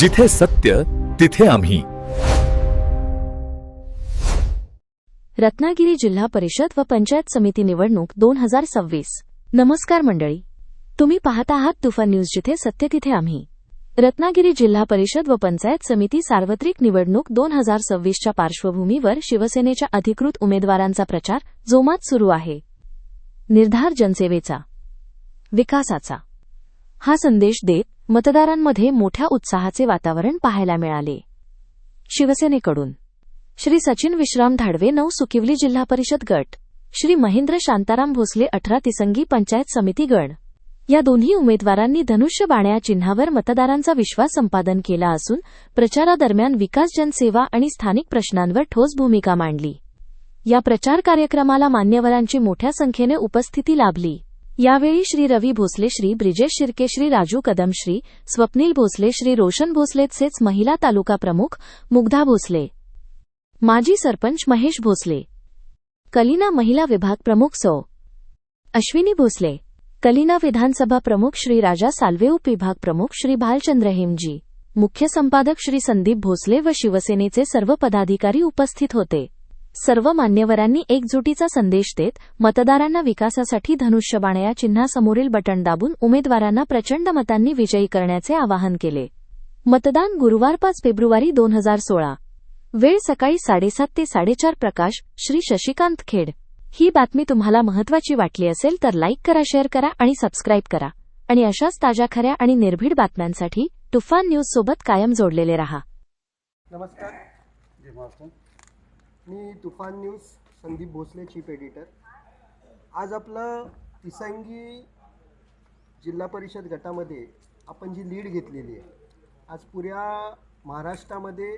जिथे सत्य तिथे आम्ही. रत्नागिरी जिल्हा परिषद व पंचायत समिती निवडणूक दोन हजार सव्वीस. नमस्कार मंडळी. तुम्ही पाहत आहात तुफान न्यूज जिथे सत्य तिथे आम्ही. रत्नागिरी जिल्हा परिषद व पंचायत समिती सार्वत्रिक निवडणूक दोन हजार सव्वीसच्या पार्श्वभूमीवर शिवसेनेच्या अधिकृत उमेदवारांचा प्रचार जोमात सुरू आहे. निर्धार जनसेवेचा. विकासाचा. हा संदेश देत मतदारांमध्ये मोठ्या उत्साहाचे वातावरण पाहायला मिळाले. शिवसेनेकडून. श्री सचिन विश्राम धाडवे नऊ सुकिवली जिल्हा परिषद गट. श्री महेंद्र शांताराम भोसले अठरा तिसंगी पंचायत समिती गण. या दोन्ही उमेदवारांनी धनुष्य बाण्या चिन्हावर मतदारांचा विश्वास संपादन केला असून प्रचारादरम्यान विकास जनसेवा आणि स्थानिक प्रश्नांवर ठोस भूमिका मांडली. या प्रचार कार्यक्रमाला मान्यवरांची मोठ्या संख्येने उपस्थिती लाभली. यावेळी श्री रवी भोसले श्री ब्रिजेश शिर्के श्री राजू कदम श्री स्वप्नील भोसले श्री रोशन भोसले तसेच महिला तालुका प्रमुख मुग्धा भोसले. माजी सरपंच महेश भोसले. कलिना महिला विभाग प्रमुख सौ. अश्विनी भोसले. कलिना विधानसभा प्रमुख श्री राजा साल्वे उपविभाग प्रमुख श्री भालचंद्र हेमजी. मुख्य संपादक श्री संदीप भोसले व शिवसेनेचे सर्व पदाधिकारी उपस्थित होते. सर्व मान्यवरांनी एकजुटीचा संदेश देत मतदारांना विकासासाठी धनुष्यबाण या चिन्हासमोरील बटण दाबून उमेदवारांना प्रचंड मतांनी विजयी करण्याचे आवाहन केले. मतदान गुरुवार पाच फेब्रुवारी दोन हजार सोळा. वेळ सकाळी साडेसात ते साडेचार प्रकाश श्री शशिकांत खेड. ही बातमी तुम्हाला महत्वाची वाटली असेल तर लाईक करा शेअर करा आणि सबस्क्राईब करा. आणि अशाच ताज्या खऱ्या आणि निर्भीड बातम्यांसाठी तुफान न्यूज सोबत कायम जोडलेले रहा. नमस्कार. मी Toofan news Sandeep Bhosale chief editor. आज आपलं तिसंगी जिल्हा परिषद गटामध्ये आपण जी लीड घेतलेली आहे आज पुऱ्या महाराष्ट्रामध्ये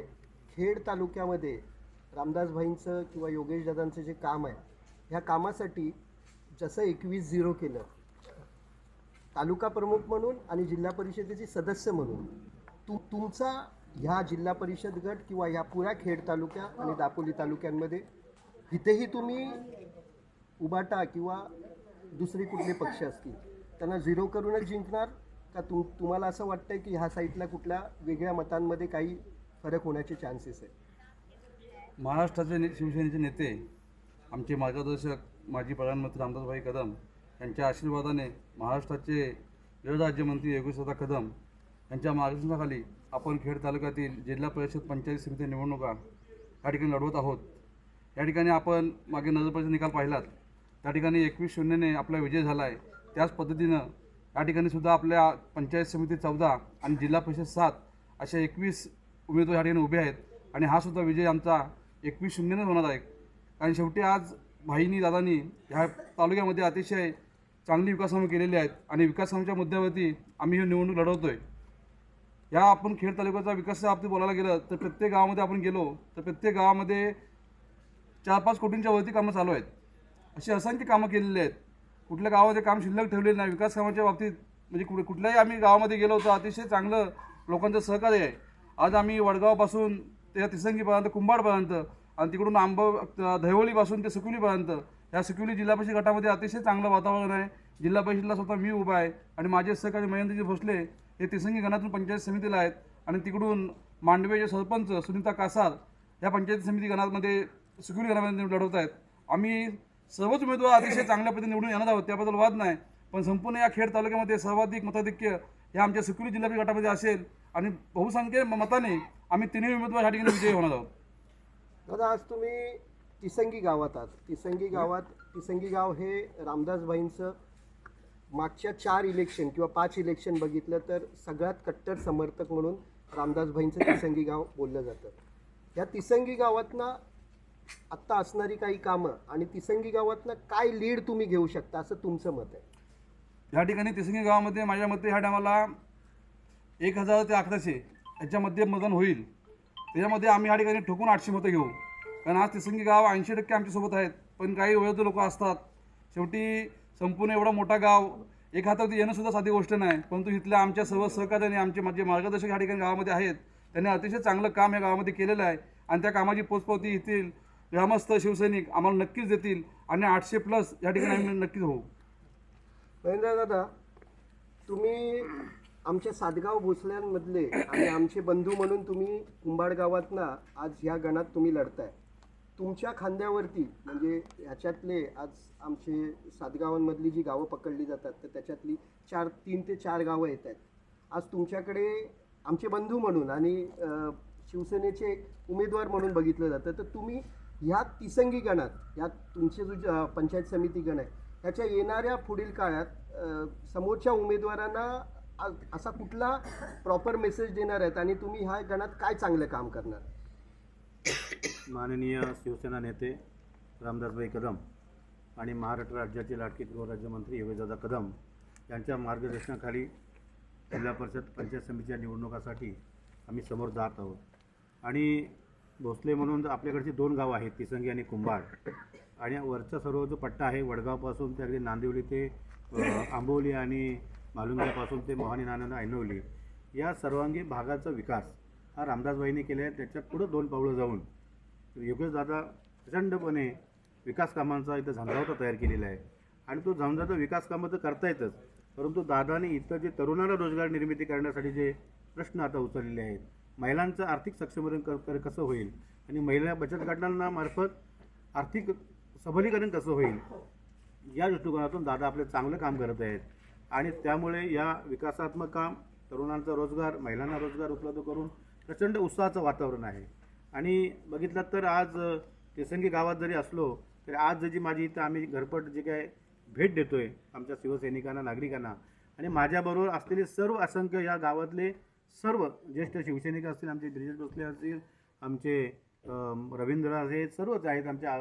खेड तालुक्यामध्ये रामदासभाईंचं किंवा योगेश दादांचं जे काम आहे ह्या कामासाठी जसं एकवीस झिरो केलं तालुका प्रमुख म्हणून आणि जिल्हा परिषदेचे सदस्य म्हणून तु तुमचा ह्या जिल्हा परिषद गट किंवा ह्या पुऱ्या खेड तालुक्या आणि दापोली तालुक्यांमध्ये इथेही तुम्ही उबाटा किंवा दुसरे कुठले पक्ष असतील त्यांना झिरो करूनच जिंकणार? का तुम तुम्हाला असं वाटतंय की ह्या साईडला कुठल्या वेगळ्या मतांमध्ये काही फरक होण्याचे चान्सेस आहेत? महाराष्ट्राचे ने शिवसेनेचे नेते आमचे मार्गदर्शक माजी प्रधानमंत्री रामदासभाई कदम यांच्या आशीर्वादाने महाराष्ट्राचे गृहराज्यमंत्री योगेशदा कदम यांच्या मार्गदर्शनाखाली आपण खेड तालुक्यातील जिल्हा परिषद पंचायत समिती निवडणुका या ठिकाणी लढवत आहोत. या ठिकाणी आपण मागे नजरपरिषद निकाल पाहिलात. त्या ठिकाणी एकवीस शून्यने आपला विजय झाला आहे त्याच पद्धतीनं या ठिकाणी सुद्धा आपल्या पंचायत समिती चौदा आणि जिल्हा परिषद सात अशा एकवीस उमेदवार या ठिकाणी उभे आहेत आणि हा सुद्धा विजय आमचा एकवीस शून्यनेच होणार आहे. कारण शेवटी आज भाईनी दादांनी ह्या तालुक्यामध्ये अतिशय चांगली विकासकामं केलेली आहेत आणि विकासकामाच्या मुद्द्यावरती आम्ही ही निवडणूक लढवतो आहे या आपण खेड तालुक्याचा विकासाच्या बाबतीत बोलायला गेलं तर प्रत्येक गावामध्ये आपण गेलो तर प्रत्येक गावामध्ये चार पाच कोटींच्या वरती कामं चालू आहेत. अशी असंख्य कामं केलेली आहेत. कुठल्या गावामध्ये काम शिल्लक ठेवलेलं नाही. विकास कामाच्या बाबतीत म्हणजे कुठे कुठल्याही आम्ही गावामध्ये गेलो तर अतिशय चांगलं लोकांचं सहकार्य आहे. आज आम्ही वडगावपासून ते तिसंगीपर्यंत कुंभाडपर्यंत आणि तिकडून आंब दहिवलीपासून ते सुकिवलीपर्यंत ह्या सुकिवली जिल्हा परिषद गटामध्ये अतिशय चांगलं वातावरण आहे. जिल्हा परिषदला स्वतः मी उभा आहे आणि माझे सहकारी महेंद्रजी भोसले हे तिसंगी गणातून पंचायत समितीला आहेत. आणि तिकडून मांडवेचे सरपंच सुनीता कासार या पंचायत समिती गणामध्ये सुकिवली गणामध्ये लढवत आहेत. आम्ही सर्वच उमेदवार अतिशय चांगल्या पद्धतीने निवडून येणार आहोत त्याबद्दल वाद नाही. पण संपूर्ण या खेड तालुक्यामध्ये सर्वाधिक मताधिक्य हे आमच्या सुकिवली जिल्हा गटामध्ये असेल. आणि बहुसंख्य मताने आम्ही तिन्ही उमेदवार या ठिकाणी विजयी होणार आहोत. दादा आज तुम्ही तिसंगी गावात आहात. तिसंगी गावात तिसंगी गाव हे रामदासबाईंचं मागच्या चार इलेक्शन किंवा पाच इलेक्शन बघितलं तर सगळ्यात कट्टर समर्थक म्हणून रामदासभाईंचं तिसंगी गाव बोललं जातं. या तिसंगी गावातनं आत्ता असणारी काही कामं आणि तिसंगी गावातनं काय लीड तुम्ही घेऊ शकता असं तुमचं मत आहे? या ठिकाणी तिसंगी गावामध्ये माझ्या मते ह्या टायमाला एक हजार ते अकराशे याच्यामध्ये मतदान होईल. त्याच्यामध्ये आम्ही ह्या ठिकाणी ठोकून आठशे मतं घेऊ. कारण आज तिसंगी गाव ऐंशी टक्के आमच्यासोबत आहेत पण काही वयोद्ध लोक असतात. शेवटी संपूर्ण एवढा मोठा गाव एक हातावरती येणं सुद्धा साधी गोष्ट नाही. परंतु इथल्या आमच्या सर्व सहकार्याने आमचे माझे मार्गदर्शक या ठिकाणी गावामध्ये आहेत. त्यांनी अतिशय चांगलं काम या गावामध्ये केलेलं आहे. आणि त्या कामाची पोचपावती येथील ग्रामस्थ शिवसैनिक आम्हाला नक्कीच देतील. आणि आठशे प्लस या ठिकाणी आम्ही नक्कीच होऊ. महेंद्र दादा तुम्ही आमच्या सातगाव भोसल्यांमधले आणि आमचे बंधू म्हणून तुम्ही कुंभाड गावातनं आज ह्या गणात तुम्ही लढताय. तुमच्या खांद्यावरती म्हणजे ह्याच्यातले आज आमचे सातगावांमधली जी गावं पकडली जातात तर त्याच्यातली चार तीन ते चार गावं येत आहेत. आज तुमच्याकडे आमचे बंधू म्हणून आणि शिवसेनेचे उमेदवार म्हणून बघितलं जातं तर तुम्ही ह्या तिसंगी गणात ह्या तुमचे जो पंचायत समिती गण आहे ह्याच्या येणाऱ्या पुढील काळात समोरच्या उमेदवारांना असा कुठला प्रॉपर मेसेज देणार आहेत आणि तुम्ही ह्या गणात काय चांगलं काम करणार? माननीय शिवसेना नेते रामदासभाई कदम आणि महाराष्ट्र राज्याचे लाडके गृहराज्यमंत्री योगेदादा कदम यांच्या मार्गदर्शनाखाली जिल्हा परिषद पंचायत समितीच्या निवडणुकासाठी आम्ही समोर जात आहोत. आणि भोसले म्हणून आपल्याकडची दोन गावं आहेत तिसंगी आणि कुंभार. आणि वरचा सर्व जो पट्टा आहे वडगावपासून ते अगदी नांदिवली ते आंबोली आणि मालुंग्यापासून ते मोहानी नांदा ऐनवली या सर्वांगी भागाचा विकास हा रामदासबाईंनी केले आहे. त्याच्या पुढं दोन पावलं जाऊन योगेश दादा प्रचंडपणे विकास कामांचा इथं झंझावता तयार केलेला आहे. आणि तो झंझावता विकास कामं तर करता येतच परंतु दादाने इथं जे तरुणाला रोजगार निर्मिती करण्यासाठी जे प्रश्न आता उचललेले आहेत महिलांचं आर्थिक सक्षमीकरण क- कसं होईल? आणि महिला बचत गटांना मार्फत आर्थिक सबलीकरण कसं होईल? या दृष्टिकोनातून दादा आपले चांगलं काम करत आहेत. आणि त्यामुळे या विकासात्मक काम तरुणांचा रोजगार महिलांना रोजगार उपलब्ध करून प्रचंड उत्साहाचं वातावरण आहे. आणि बघितलं तर आज अ, तिसंगी गावात जरी असलो तरी आज जी माझी इथं आम्ही घरपट जे काय भेट देतो आहे आमच्या शिवसैनिकांना नागरिकांना आणि माझ्याबरोबर असलेले सर्व असंख्य या गावातले सर्व ज्येष्ठ शिवसैनिक असतील आमचे ब्रिजेश भोसले असतील आमचे रवींद्र आहेत सर्वच आहेत आमच्या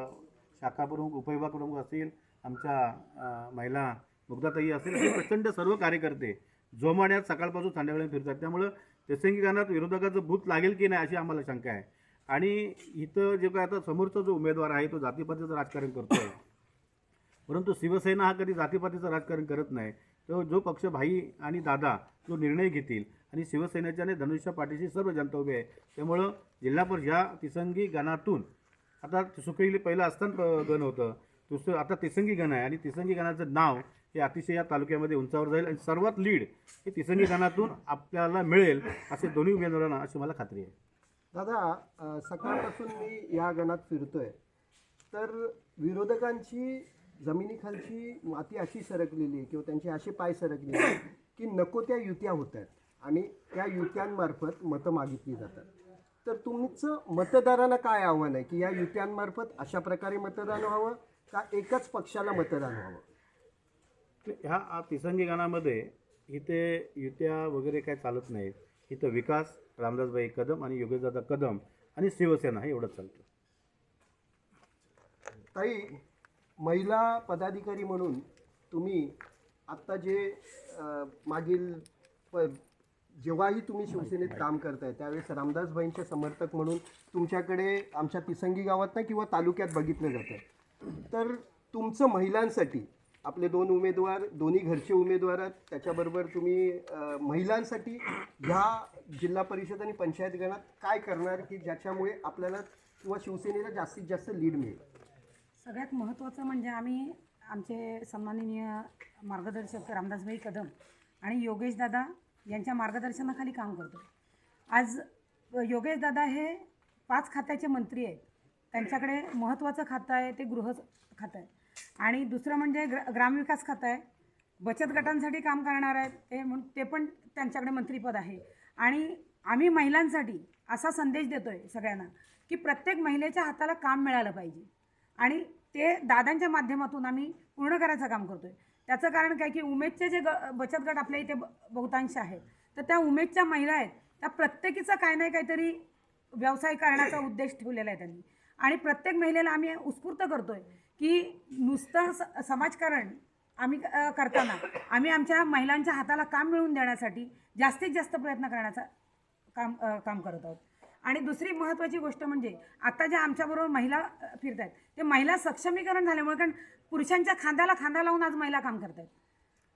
शाखा प्रमुख उपविभाग प्रमुख असतील आमच्या महिला मुग्धाताई असतील प्रचंड सर्व कार्यकर्ते जोमाण्यात सकाळपासून संध्याकाळी फिरतात. त्यामुळं प्रसंगी विरोधकाचं भूत लागेल की नाही अशी आम्हाला शंका आहे. आणि इथं जे काय आता समोरचा जो उमेदवार आहे तो जातीपातीचं राजकारण करतो आहे परंतु शिवसेना हा कधी जातीपातीचं राजकारण करत नाही. तो जो पक्ष भाई आणि दादा जो निर्णय घेतील. आणि शिवसेनेच्या आणि धनुष्या पाठीशी सर्व जनता उभी आहे. त्यामुळं जिल्हा परिषद ह्या तिसंगी गणातून आता सुकळी पहिलं असताना प- गण होतं. दुसरं आता तिसंगी गण आहे. आणि तिसंगी गणाचं नाव हे अतिशय या तालुक्यामध्ये उंचावर जाईल आणि सर्वात लीड हे तिसरी गणातून आपल्याला मिळेल असे दोन्ही उमेदवारांना अशी मला खात्री आहे. दादा सकाळपासून मी या गणात फिरतोय. तर विरोधकांची जमिनीखालची माती अशी सरकलेली किंवा त्यांचे असे पाय सरकलेले की नको त्या युत्या होत आहेत आणि त्या युत्यांमार्फत मतं मागितली जातात. तर तुमचं मतदारांना काय आव्हान आहे की या युत्यांमार्फत अशा प्रकारे मतदान व्हावं का एकच पक्षाला मतदान व्हावं? ह्या तिसंगी गाण्यामध्ये इथे युत्या वगैरे काय चालत नाहीत. इथं विकास रामदासबाई कदम आणि योगेशदादा कदम आणि शिवसेना हे एवढंच चालतं. ताई महिला पदाधिकारी म्हणून तुम्ही आत्ता जे अ, मागील प जेव्हाही तुम्ही शिवसेनेत काम करताय त्यावेळेस रामदासबाईंचे समर्थक म्हणून तुमच्याकडे आमच्या तिसंगी गावात ना किंवा तालुक्यात बघितलं जातं. तर तुमचं महिलांसाठी आपले दोन उमेदवार दोन्ही घरचे उमेदवार आहेत. त्याच्याबरोबर तुम्ही अ, महिलांसाठी ह्या जिल्हा परिषद आणि पंचायत गणात काय करणार की ज्याच्यामुळे आपल्याला किंवा शिवसेनेला जास्तीत जास्त लीड मिळेल? सगळ्यात महत्त्वाचं म्हणजे आम्ही आमचे सन्माननीय मार्गदर्शक रामदासभाई कदम आणि योगेश दादा यांच्या मार्गदर्शनाखाली काम करतो. आज योगेश दादा हे पाच खात्याचे मंत्री आहेत. त्यांच्याकडे महत्त्वाचं खातं आहे ते गृह खातं आहे. आणि दुसरं म्हणजे ग्र ग्रामविकास खातं आहे. बचत गटांसाठी काम करणार आहेत. ते म्हणून ते पण त्यांच्याकडे मंत्रीपद आहे. आणि आम्ही महिलांसाठी असा संदेश देतो आहे सगळ्यांना की प्रत्येक महिलेच्या हाताला काम मिळालं पाहिजे. आणि ते दादांच्या माध्यमातून आम्ही पूर्ण करायचं काम करतो आहे त्याचं कारण काय की उमेदचे जे ग बचत गट आपल्या इथे ब बहुतांश आहेत. तर त्या उमेदच्या महिला आहेत. त्या प्रत्येकीचा काय नाही काहीतरी व्यवसाय करण्याचा उद्देश ठेवलेला आहे त्यांनी. आणि प्रत्येक महिलेला आम्ही उत्स्फूर्त करतो आहे की नुसतं स समाजकारण आम्ही करताना आम्ही आमच्या महिलांच्या हाताला काम मिळवून देण्यासाठी जास्तीत जास्त प्रयत्न करण्याचा काम काम करत आहोत. आणि दुसरी महत्त्वाची गोष्ट म्हणजे आत्ता ज्या आमच्याबरोबर महिला फिरत आहेत ते महिला सक्षमीकरण झाल्यामुळे कारण पुरुषांच्या खांद्याला खांदा लावून आज महिला काम करत आहेत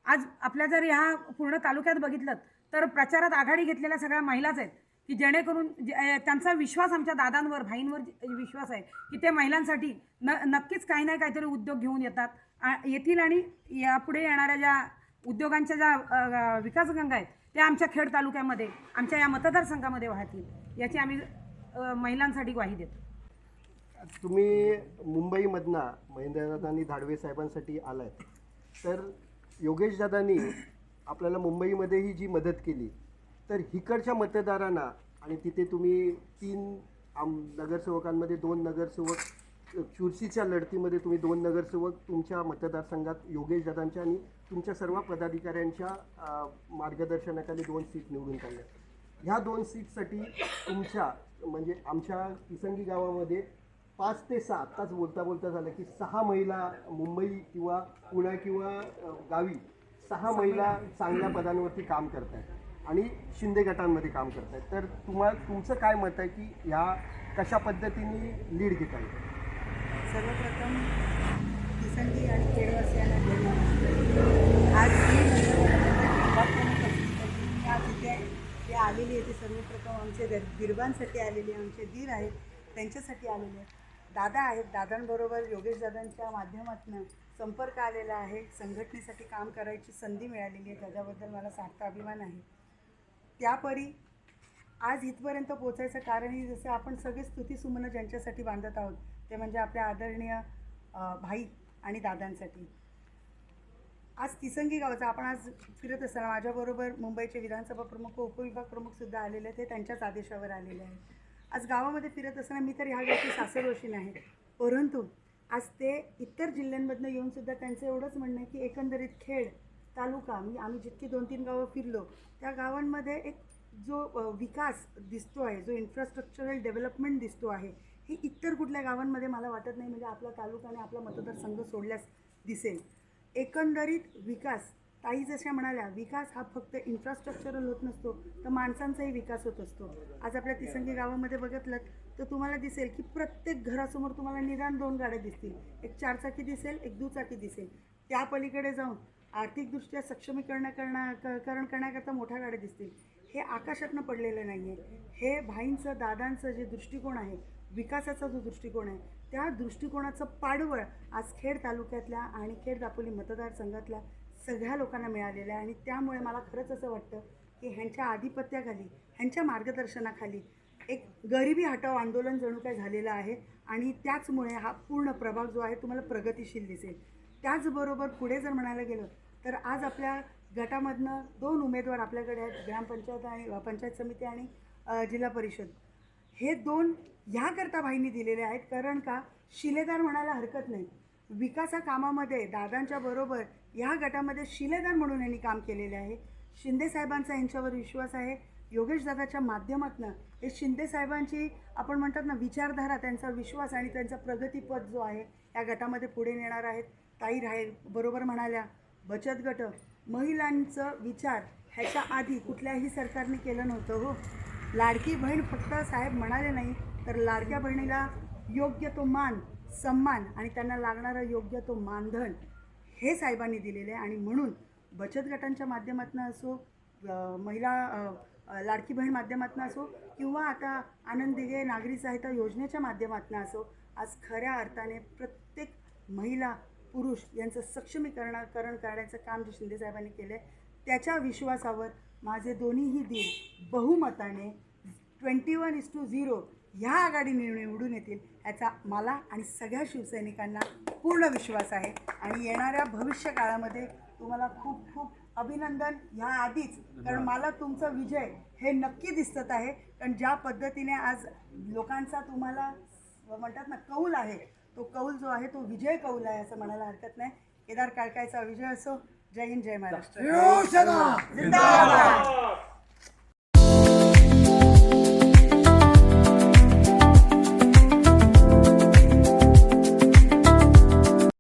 आज आपल्या जर ह्या पूर्ण तालुक्यात बघितलं तर प्रचारात आघाडी घेतलेल्या सगळ्या महिलाच आहेत. की जेणेकरून जे- त्यांचा विश्वास आमच्या दादांवर भाईंवर विश्वास आहे की ते महिलांसाठी न नक्कीच काही ना काहीतरी उद्योग घेऊन येतात. येथील येतील आणि यापुढे येणाऱ्या ज्या उद्योगांच्या ज्या विकासगंगा आहेत त्या आमच्या खेड तालुक्यामध्ये आमच्या या मतदारसंघामध्ये वाहतील याची आम्ही महिलांसाठी ग्वाही देतो. तुम्ही मुंबईमधनं महेंद्रदादांनी धाडवे साहेबांसाठी आलात तर योगेश दादांनी आपल्याला मुंबईमध्येही जी मदत केली तर हिकडच्या मतदारांना आणि तिथे तुम्ही तीन आम नगरसेवकांमध्ये दोन नगरसेवक चुरशीच्या लढतीमध्ये तुम्ही दोन नगरसेवक तुमच्या मतदारसंघात योगेश दादांच्या आणि तुमच्या सर्व पदाधिकाऱ्यांच्या मार्गदर्शनाखाली दोन सीट निवडून काढल्या. ह्या दोन सीटसाठी तुमच्या म्हणजे आमच्या किसंगी गावामध्ये पाच ते सहा आत्ताच बोलता बोलता झालं की सहा महिला मुंबई किंवा पुण्या किंवा गावी सहा महिला चांगल्या पदांवरती काम करत आहेत आणि शिंदे गटांमध्ये काम करत आहेत. तर तुम्हाला तुमचं काय मत आहे की ह्या कशा पद्धतीने लीड घेता येईल सर्वप्रथम किसंगी आणि खेडवासियांना आज आज इथे जे आलेली आहे ते सर्वप्रथम आमचे दर गिरबांसाठी आलेले आमचे दीर आहेत त्यांच्यासाठी आलेले आहेत. दादा आहेत दादांबरोबर योगेश दादांच्या माध्यमातून संपर्क आलेला आहे संघटनेसाठी काम करायची संधी मिळालेली आहे त्याच्याबद्दल मला सार्थ अभिमान आहे. त्यापरी आज इथपर्यंत पोचायचं कारणही जसं आपण सगळे स्तुतीसुमनं ज्यांच्यासाठी बांधत आहोत ते म्हणजे आपल्या आदरणीय भाई आणि दादांसाठी. आज तिसंगी गावचा आपण आज फिरत असताना माझ्याबरोबर मुंबईचे विधानसभा प्रमुख व उपविभाग प्रमुखसुद्धा आलेले आहेत ते त्यांच्याच आदेशावर आलेले आहेत. आज गावामध्ये फिरत असताना मी तर ह्या गोष्टी सासरवशी नाही परंतु आज ते इतर जिल्ह्यांमधनं येऊनसुद्धा त्यांचं एवढंच म्हणणं आहे की एकंदरीत खेळ तालुका मी आम्ही जितकी दोन तीन गावं फिरलो त्या गावांमध्ये एक जो विकास दिसतो आहे जो इन्फ्रास्ट्रक्चरल डेव्हलपमेंट दिसतो आहे ही इतर कुठल्या गावांमध्ये मला वाटत नाही म्हणजे आपला तालुका आणि आपला मतदारसंघ सोडल्यास दिसेल. एकंदरीत विकास ताई जशा म्हणाल्या विकास हा फक्त इन्फ्रास्ट्रक्चरल होत नसतो तर माणसांचाही विकास होत असतो. आज आपल्या तिसंगी गावामध्ये बघितलं तर तुम्हाला दिसेल की प्रत्येक घरासमोर तुम्हाला निदान दोन गाड्या दिसतील. एक चारचाकी दिसेल एक दुचाकी दिसेल. त्या पलीकडे जाऊन आर्थिकदृष्ट्या सक्षमीकरण करण्या क- करण करण्याकरता मोठ्या गाड्या दिसतील. हे आकाशातनं पडलेलं नाही आहे हे भाईंचं दादांचं जे दृष्टिकोन आहे विकासाचा जो दृष्टिकोन आहे त्या दृष्टिकोनाचं पाडवळ आज खेड तालुक्यातल्या आणि खेड दापोली मतदारसंघातल्या सगळ्या लोकांना मिळालेलं आहे. आणि त्यामुळे मला खरंच असं वाटतं की ह्यांच्या आधिपत्याखाली ह्यांच्या मार्गदर्शनाखाली एक गरिबी हटाव आंदोलन जणू काय झालेलं आहे. आणि त्याचमुळे हा पूर्ण प्रभाग जो आहे तुम्हाला प्रगतिशील दिसेल. त्याचबरोबर पुढे जर म्हणायला गेलं तर आज आपल्या गटामधनं दोन उमेदवार आपल्याकडे आहेत ग्रामपंचायत आणि पंचायत समिती आणि जिल्हा परिषद. हे दोन ह्याकरता भाईंनी दिलेले आहेत. कारण का? शिलेदार म्हणायला हरकत नाही. विकासा कामामध्ये दादांच्या बरोबर ह्या गटामध्ये शिलेदार म्हणून यांनी काम केलेले आहे. शिंदे साहेबांचा यांच्यावर विश्वास आहे. योगेश दादाच्या माध्यमातनं हे शिंदे साहेबांची आपण म्हणतात ना विचारधारा त्यांचा विश्वास आणि त्यांचा प्रगतीपथ जो आहे या गटामध्ये पुढे नेणार आहेत. ताई राहील बरोबर म्हणाल्या बचत गट महिलांचं विचार ह्याच्या आधी कुठल्याही सरकारने केलं नव्हतं हो. लाडकी बहीण फक्त साहेब म्हणाले नाही तर लाडक्या बहिणीला योग्य तो मान सन्मान आणि त्यांना लागणारं योग्य तो मानधन हे साहेबांनी दिलेलं आहे. आणि म्हणून बचत गटांच्या माध्यमातून असो महिला लाडकी बहीण माध्यमातून असो किंवा आता आनंद दिघे नागरी सहायता योजनेच्या माध्यमातून असो आज खऱ्या अर्थाने प्रत्येक महिला पुरुष यांचं सक्षमीकरणाकरण करण्याचं काम जे शिंदे साहेबांनी केलं आहे त्याच्या विश्वासावर माझे दोन्हीही दिन बहुमताने twenty one is two zero ह्या आघाडीने निवडून येतील याचा मला आणि सगळ्या शिवसैनिकांना पूर्ण विश्वास आहे. आणि येणाऱ्या भविष्य काळामध्ये तुम्हाला खूप खूप अभिनंदन ह्या आधीच कारण मला तुमचं विजय हे नक्की दिसत आहे. कारण ज्या पद्धतीने आज लोकांचा तुम्हाला म्हणतात ना कौल आहे. तो कौल जो आहे तो विजय कौल आहे असं म्हणायला हरकत नाही. केदार काळकायचा विजय असो. जय हिंद जय महाराष्ट्र. जिंदाबाद.